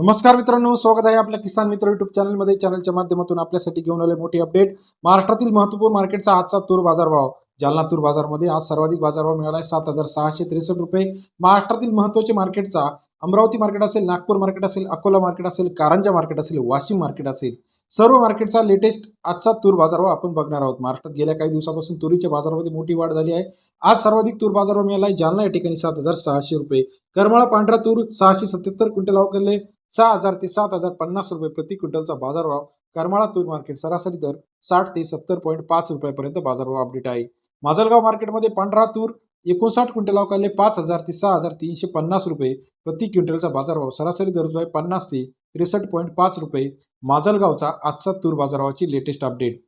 नमस्कार मित्रांनो स्वागत आहे आपल्या किसान मित्र युट्यूब चॅनलमध्ये चॅनलच्या माध्यमातून आपल्यासाठी घेऊन आले मोठी अपडेट महाराष्ट्रातील महत्त्वपूर्ण मार्केटचा आजचा तूर बाजारभाव जालना तूर बाजारमध्ये आज सर्वाधिक बाजारभाव मिळाला आहे सात हजार सहाशे त्रेसष्ट रुपये. महाराष्ट्रातील महत्त्वाचे मार्केटचा अमरावती मार्केट असेल नागपूर मार्केट असेल अकोला मार्केट असेल कारंजा मार्केट असेल वाशिम मार्केट असेल. सर्व मार्केटचा लेटेस्ट आजचा तूर बाजारभाव आपण बघणार आहोत. महाराष्ट्रात गेल्या काही दिवसापासून तुरीच्या बाजारामध्ये मोठी वाढ झाली आहे. आज सर्वाधिक तूर बाजारभाव मिळाला आहे जालना या ठिकाणी सात हजार सहाशे रुपये. करमाळा पांढरा तूर सहाशे सत्याहत्तर क्विंटल अवघडले सहा हजार ते सात हजार पन्नास रुपये प्रति क्विंटलचा बाजारभाव करमाळा तूर मार्केट सरासरी दर साठ ते सत्तर पॉईंट पाच रुपयापर्यंत बाजारभाव अपडेट आहे. माजलगाव मार्केटमध्ये पांढरा तूर एकोणसाठ क्विंटल अवकाले पाच हजार ते सहा हजार तीनशे पन्नास रुपये प्रति क्विंटलचा बाजारभाव सरासरी दर जो आहे पन्नास ते त्रेसष्ट पॉईंट पाच रुपये. माजलगावचा आजचा तूर बाजारभावाची लेटेस्ट अपडेट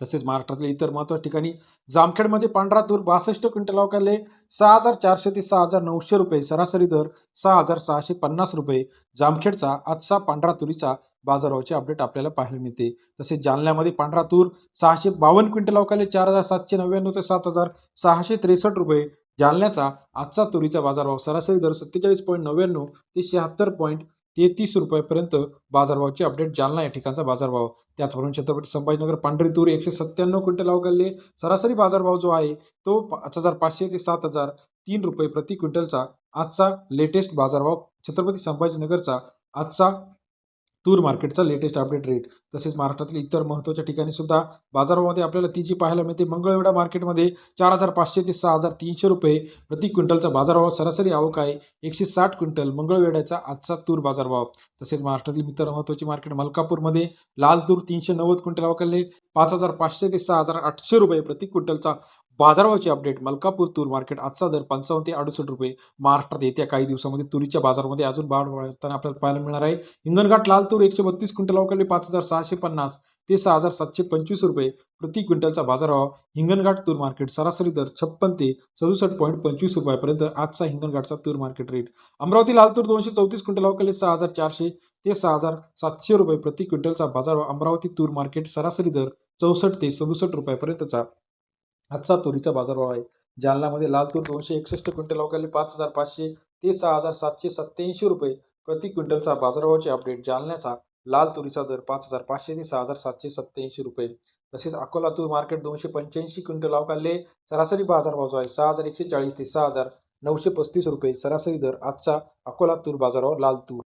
तसेच महाराष्ट्रातल्या इतर महत्त्वाच्या ठिकाणी जामखेडमध्ये पांढरा तूर बासष्ट क्विंटल अवकाले सहा हजार चारशे ते सहा हजार नऊशे रुपये सरासरी दर सहा हजार सहाशे पन्नास रुपये. जामखेडचा आजचा पांढरा तुरीचा बाजारभावाचे अपडेट आपल्याला पाहायला मिळते. तसेच जालन्यामध्ये पांढरा तूर सहाशे बावन्न क्विंटल अवकाले चार हजार सातशे नव्याण्णव ते सात हजार सहाशे त्रेसष्ट रुपये. जालन्याचा आजचा तुरीचा बाजारभाव सरासरी दर सत्तेचाळीस पॉईंट नव्याण्णव ते शहात्तर पॉईंट तेहतीस रुपयापर्यंत बाजारभावाची अपडेट जालना या ठिकाणचा बाजारभाव. त्याचबरोबर छत्रपती संभाजीनगर पांढरी तूर एकशे सत्त्याण्णव क्विंटल अवघडले सरासरी बाजारभाव जो आहे तो पाच हजार पाचशे ते सात हजार तीन रुपये प्रति क्विंटलचा आजचा लेटेस्ट बाजारभाव छत्रपती संभाजीनगरचा आजचा तूर मार्केटचा लेटेस्ट अपडेट रेट तसेच महाराष्ट्रातील इतर महत्त्वाच्या ठिकाणी सुद्धा बाजारामध्ये आपल्याला ती जी पाहायला मिळते मंगळवेढा मार्केटमध्ये चार हजार पाचशे ते सहा हजार तीनशे रुपये प्रति क्विंटलचा बाजारभाव सरासरी आवक आहे. एकशे साठ क्विंटल मंगळवेढ्याचा आजचा तूर बाजारभाव. तसेच महाराष्ट्रातील इतर महत्त्वाची मार्केट मलकापूरमध्ये लाल तूर तीनशे नव्वद क्विंटल आवकले पाच हजार पाचशे ते सहा हजार आठशे रुपये प्रति क्विंटलचा बाजारभावाची अपडेट मलकापूर तूर मार्केट आजचा दर पंचावन्न ते अडुसष्ट रुपये. महाराष्ट्रात येत्या काही दिवसामध्ये तुरीच्या बाजारामध्ये अजून वाढ वाढताना आपल्याला पाहायला मिळणार आहे. हिंगणघाट लाल तूर एकशे बत्तीस क्विंटल अवकाळी पाच हजार सहाशे पन्नास ते सहा हजार सातशे पंचवीस रुपये प्रति क्विंटलचा बाजारभाव. हिंगणघाट तूर मार्केट सरासरी दर छप्पन ते सदुसष्ट पॉईंट पंचवीस रुपयापर्यंत आजचा हिंगणघाटचा तूर मार्केट रेट अमरावती लाल तूर दोनशे चौतीस क्विंटल अवकाळी सहा हजार चारशे ते सहा हजार सातशे रुपये प्रति क्विंटलचा बाजारभाव. अमरावती तूर मार्केट सरासरी दर चौसष्ट ते सदुसष्ट रुपयापर्यंतचा. आजचा तुरीचा बाजारभाव आहे. जालनामध्ये लाल तूर दोनशे एकसष्ट क्विंटल अवकाले पाच हजार पाचशे ते सहा हजार सातशे सत्त्याऐंशी रुपये प्रति क्विंटलचा बाजारभावाचे अपडेट जालन्याचा लाल तुरीचा दर पाच हजार पाचशे ते सहा हजार सातशे सत्त्याऐंशी रुपये. तसेच अकोला तूर मार्केट दोनशे पंच्याऐंशी क्विंटल अवकाले सरासरी बाजारभाव जो आहे सहा हजार एकशे चाळीस ते सहा हजार नऊशे पस्तीस रुपये. सरासरी दर आजचा अकोला तूर बाजारभाव लाल तूर.